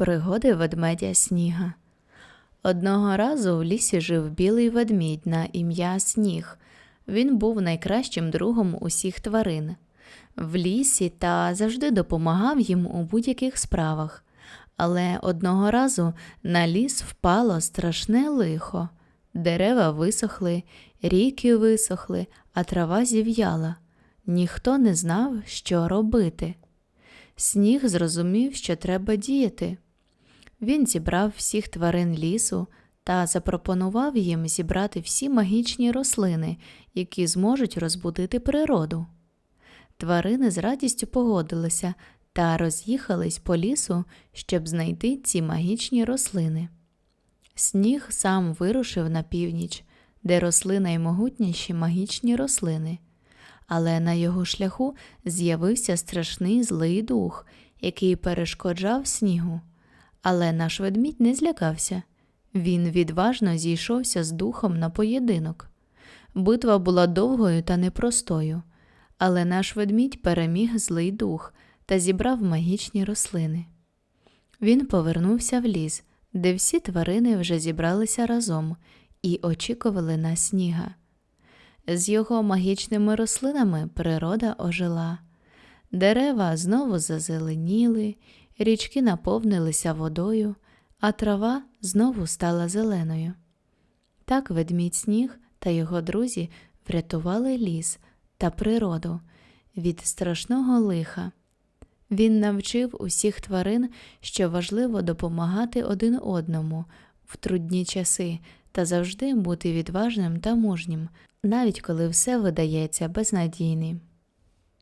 Пригоди ведмедя Сніга. Одного разу в лісі жив білий ведмідь на ім'я Сніг. Він був найкращим другом усіх тварин. В лісі та завжди допомагав їм у будь-яких справах. Але одного разу на ліс впало страшне лихо. Дерева висохли, ріки висохли, а трава зів'яла. Ніхто не знав, що робити. Сніг зрозумів, що треба діяти. Він зібрав всіх тварин лісу та запропонував їм зібрати всі магічні рослини, які зможуть розбудити природу. Тварини з радістю погодилися та роз'їхались по лісу, щоб знайти ці магічні рослини. Сніг сам вирушив на північ, де росли наймогутніші магічні рослини. Але на його шляху з'явився страшний злий дух, який перешкоджав снігу. Але наш ведмідь не злякався. Він відважно зійшовся з духом на поєдинок. Битва була довгою та непростою, але наш ведмідь переміг злий дух та зібрав магічні рослини. Він повернувся в ліс, де всі тварини вже зібралися разом і очікували на сніга. З його магічними рослинами природа ожила. Дерева знову зазеленіли, річки наповнилися водою, а трава знову стала зеленою. Так ведмідь сніг та його друзі врятували ліс та природу від страшного лиха. Він навчив усіх тварин, що важливо допомагати один одному в трудні часи та завжди бути відважним та мужнім, навіть коли все видається безнадійним.